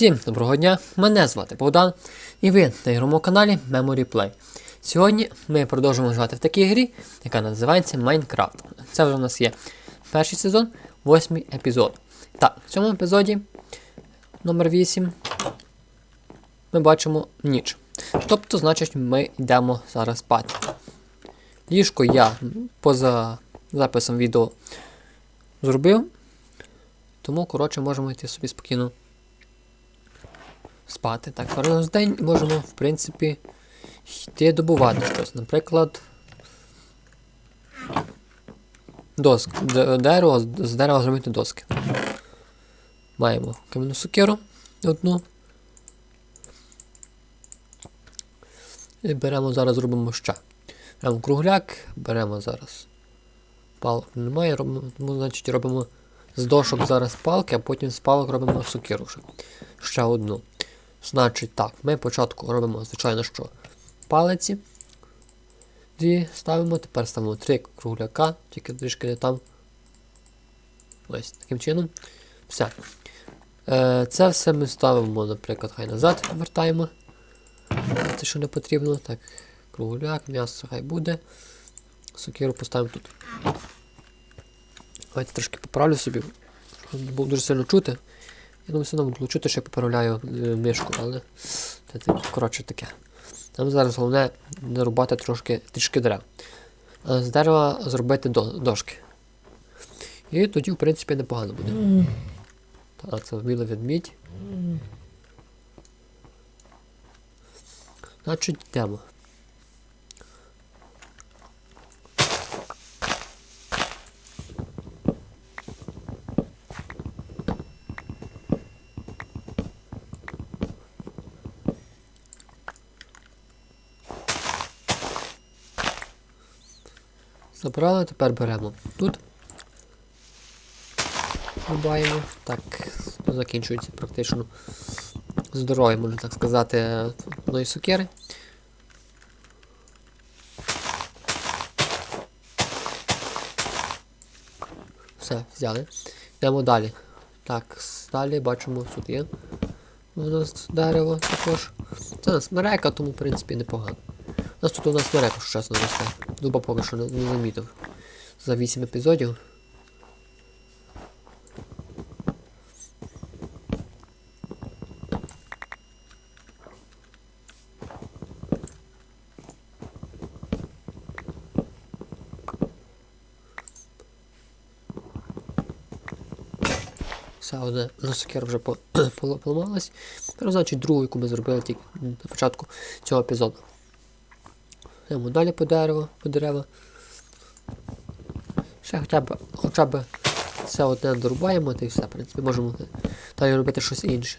Всім доброго дня! Мене звати Богдан, і ви на ігровому каналі Memory Play. Сьогодні ми продовжуємо грати в такій грі, яка називається Майнкрафт. Це вже у нас є перший сезон, восьмий епізод. Так, в цьому епізоді номер 8 ми бачимо ніч. Тобто, значить, ми йдемо зараз спати. Ліжко я поза записом відео зробив, тому, коротше, можемо йти собі спокійно спати. Так, кожен день можемо, в принципі, йти добувати щось. Наприклад, доск. Дерево, з дерева зробити доски. Маємо кам'яну сокиру одну. І беремо зараз робимо ще. Беремо кругляк, беремо зараз. Палок немає, робимо, тому, значить, робимо з дошок зараз палки, а потім з палок робимо сокиру. Ще одну. Значить, так, ми спочатку робимо, звичайно, що палиці. Дві ставимо, тепер ставимо три кругляка, тільки трішки не там. Ось таким чином. Все. Е, це все ми ставимо, наприклад, хай назад вертаємо. Це що не потрібно. Так, кругляк, м'ясо хай буде. Сокиру поставимо тут. Давайте трошки поправлю собі, щоб було дуже сильно чути. Я думаю, все одно буду чути, що я поправляю е, мишку, але це, це коротше таке. Нам зараз головне нарубати трошки трішки дерев. А з дерева зробити до, дошки. І тоді, в принципі, непогано буде. Так, це вміло відмідь. Значить, йдемо. Забрали, тепер беремо тут. Рубаємо. Так, закінчується практично здоров'я, можна так сказати, одної сокири. Все, взяли. Йдемо далі. Так, далі бачимо, тут є. У нас дерево також. Це у нас смерека, тому в принципі непогано. Нас тут у нас смерека, що чесно росте. Дуба поки що не, не замітив. За 8 епізодів. Все, на сокер вже поламалась. Значить, другу, яку ми зробили тільки на початку цього епізоду. Йдемо далі по дерево, по дерева. Ще хоча б, хоча б це одне дорубаємо, та і все, в принципі, можемо далі робити щось інше.